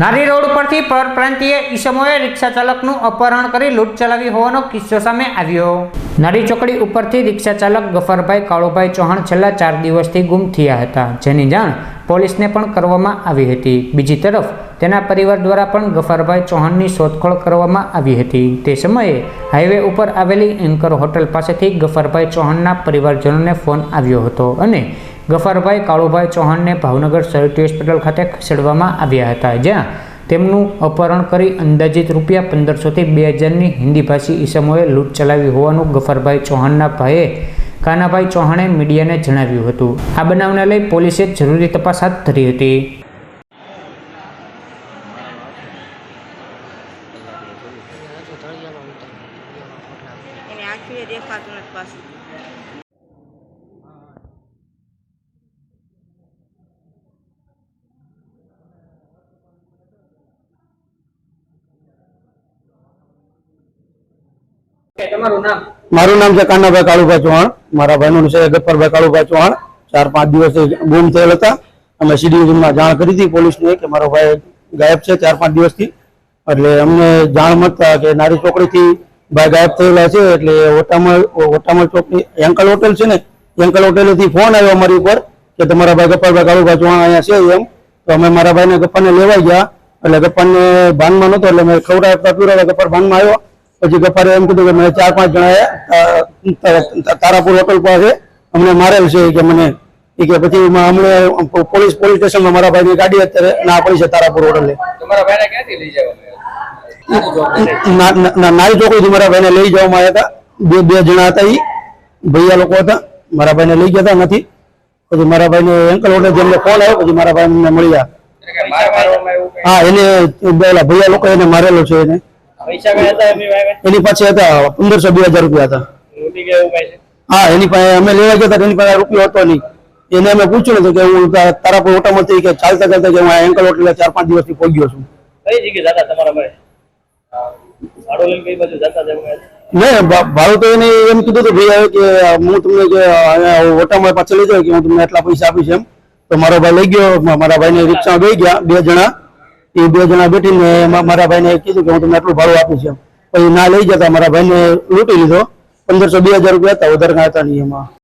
નારી રોડ પરથી પરપ્રાંતીય ઈસમોએ રિક્ષા ચાલકનું અપહરણ કરી લૂંટ ચલાવી હોવાનો કિસ્સો સામે આવ્યો. નારી ચોકડી ઉપરથી રિક્ષા ચાલક ગફરભાઈ કાળુભાઈ ચૌહાણ છેલ્લા ચાર દિવસથી ગુમ થયા હતા. જેની જાણ પોલીસને પણ કરવામાં આવી હતી. બીજી તરફ તેના પરિવાર દ્વારા પણ ગફરભાઈ ચૌહાણની શોધખોળ કરવામાં આવી હતી. તે સમયે હાઈવે ઉપર આવેલી એન્કર હોટલ પાસેથી ગફરભાઈ ચૌહાણના પરિવારજનોને ફોન આવ્યો હતો અને ગફરભાઈ, કાળુભાઈ ચૌહાણને ભાવનગર સરટી હોસ્પિટલ ખાતે ખસેડવામાં આવ્યા હતા, જ્યાં તેમનું અપહરણ કરી અંદાજિત રૂપિયા પંદરસોથી બે હજારની હિન્દીભાષી ઈસમોએ લૂંટ ચલાવી હોવાનું ગફરભાઈ ચૌહાણના ભાઈએ કાનાભાઈ ચૌહાણે મીડિયાને જણાવ્યું હતું. આ બનાવને લઈ પોલીસે જરૂરી તપાસ હાથ ધરી હતી. મારું નામ છે કાનાભાઈ કાળુભાઈ ચૌહાણ. મારા ભાઈનું છે ગપ્પરભાઈ કાળુભાઈ ચૌહાણ. ચાર પાંચ દિવસથી ગુમ થયેલ હતા. અમે સીડીમાં જાણ કરી હતી પોલીસને કે મારો ભાઈ ગાયબ છે ચાર પાંચ દિવસથી. એટલે અમને જાણ મળતા કે નારી ચોકડીથી ભાઈ ગાયબ થયેલા છે એટલે ઓટામલ ઓટામલ ચોકડી એન્કલ હોટેલ છે ને એંકલ હોટેલેથી ફોન આવ્યો અમારી ઉપર કે તમારા ભાઈ ગપ્પરભાઈ કાળુભાઈ ચૌહાણ અહીંયા છે એમ. તો અમે મારા ભાઈને ગપ્પાને લેવાઈ ગયા. એટલે ગપ્પાને ભાનમાં નહોતો, એટલે મેં ખવડાવતા પીવડાવ્યા ગપ્પર ભાનમાં આવ્યો. પછી ગફારે એમ કીધું કે મને ચાર પાંચ જણાએ તારાપુર હોટલ પાસે અમને મારેલ છે કે મને એ કે પછી અમને પોલીસ પોલીસ સ્ટેશનમાં મારા ભાઈની ગાડી અત્યારે ના પડી છે તારાપુર હોટલે તમારા ભાઈને ક્યાંથી લઈ જવામાં ચોકડીથી મારા ભાઈને લઈ જવામાં આવ્યા હતા. બે બે જણા હતા એ ભૈયા લોકો હતા. મારા ભાઈને લઈ ગયા હતા નથી. પછી મારા ભાઈને એન્કલ હોટલ જેમને ફોન આવ્યો પછી મારા ભાઈ એવું કંઈ? હા એને ભૈયા લોકો એને મારેલો છે એને. એની પાસે હતા પંદરસો બે હજાર રૂપિયા હતા? હા એની પાસે અમે લેવા ગયા હતા એની પાસે રૂપિયો હતો નહીં એને અમે પૂછ્યું હતું કે હું તા- તારાપુર ઓટામાંથી કે ચાલતા ચાલતા કે હું એન્કલ હોટલ ચાર પાંચ દિવસથી પહોંચ્યો છું કઈ જગ્યાએ જતા તમારા ભાઈ? ભાડું? ને તો એને એમ કીધું હતું ભાઈ કે હું તમને કે ઓટામાં પાછળ લઈ જાઉં કે હું તમને એટલા પૈસા આપીશ એમ તો મારો ભાઈ લઈ ગયો મારા મારા ભાઈને રિક્ષા બેસી ગયા બે જણા એ બે જણા બેઠીને મા- મારા ભાઈને કીધું કે હું તમને આટલું ભાડું આપીશ એમ. પછી ના લઈ જતા મારા ભાઈને લૂંટી લીધો. પંદરસો બે હજાર રૂપિયા હતા, વધારે હતા નહીં એમાં.